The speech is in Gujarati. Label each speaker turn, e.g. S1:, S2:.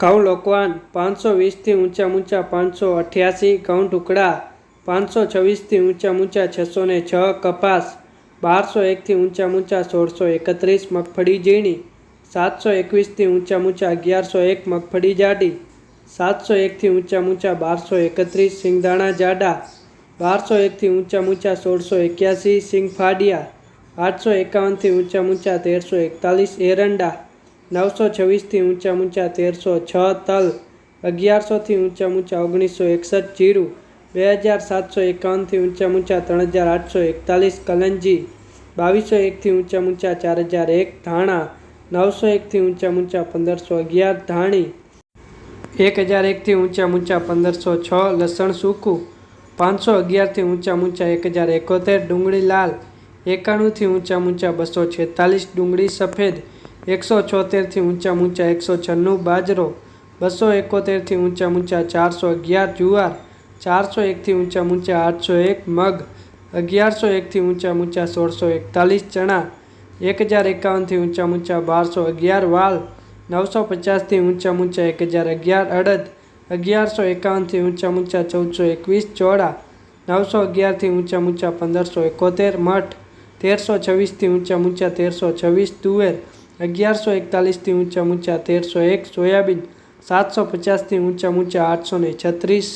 S1: ઘઉં લોકવાન, પાંચસો વીસથી ઊંચા ઊંચા પાંચસો અઠ્યાસી, ઘઉં ટુકડા પાંચસો છવ્વીસથી ઊંચા ઊંચા છસો ને છ, કપાસ બારસો એકથી ઊંચા ઊંચા સોળસો એકત્રીસ, મગફળી ઝીણી સાતસો એકવીસથી ઊંચા ઊંચા અગિયારસો એક, મગફળી જાડી સાતસો એકથી ઊંચા ઊંચા બારસો એકત્રીસ, સિંગદાણા જાડા બારસો એકથી ઊંચા ઊંચા સોળસો એક્યાસી, સિંગફાડિયા આઠસો એકાવનથી ઊંચા ઊંચા તેરસો એકતાલીસ, એરંડા નવસો છવ્વીસથી ઊંચા ઊંચા તેરસો છ તલ, અગિયારસોથી ઊંચા ઊંચા ઓગણીસો એકસઠ જીરું, બે હજાર સાતસો એકાવનથી ઊંચા ઊંચા ત્રણ હજાર આઠસો એકતાલીસ કલંજી, બાવીસો એકથી ઊંચા ઊંચા ચાર હજાર એક ધાણા, નવસો એકથી ઊંચા ઊંચા પંદરસો અગિયાર ધાણી, એક હજાર એકથી ઊંચા ઊંચા પંદરસો છ લસણ સૂકું, પાંચસો અગિયારથી ઊંચા ઊંચા એક હજાર એકોતેર ડુંગળી લાલ, એકાણુંથી ઊંચા ઊંચા બસો છેતાલીસ ડુંગળી સફેદ એકસો છોતેરથી ઊંચા ઊંચા એકસો છન્નું બાજરો બસો એકોતેરથી ઊંચા ઊંચા ચારસો અગિયાર જુવાર ચારસો એકથી ઊંચા ઊંચા આઠસો એક મગ અગિયારસો એકથી ઊંચા ઊંચા સોળસો એકતાલીસ ચણા એક હજાર એકાવનથી ઊંચા ઊંચા બારસો અગિયાર વાલ નવસો પચાસથી ઊંચા ઊંચા એક હજાર અગિયાર અડદ અગિયારસો એકાવનથી ઊંચા ઊંચા ચૌદસો એકવીસ ચોળા નવસો અગિયારથી ઊંચા ઊંચા પંદરસો એકોતેર મઠ તેરસો છવ્વીસથી ઊંચા ઊંચા તેરસો છવ્વીસ તુવેર અગિયારસો એકતાલીસથી ઊંચા ઊંચા તેરસો એક સોયાબીન સાતસો પચાસથી ઊંચા ઊંચા આઠસો ને છત્રીસ.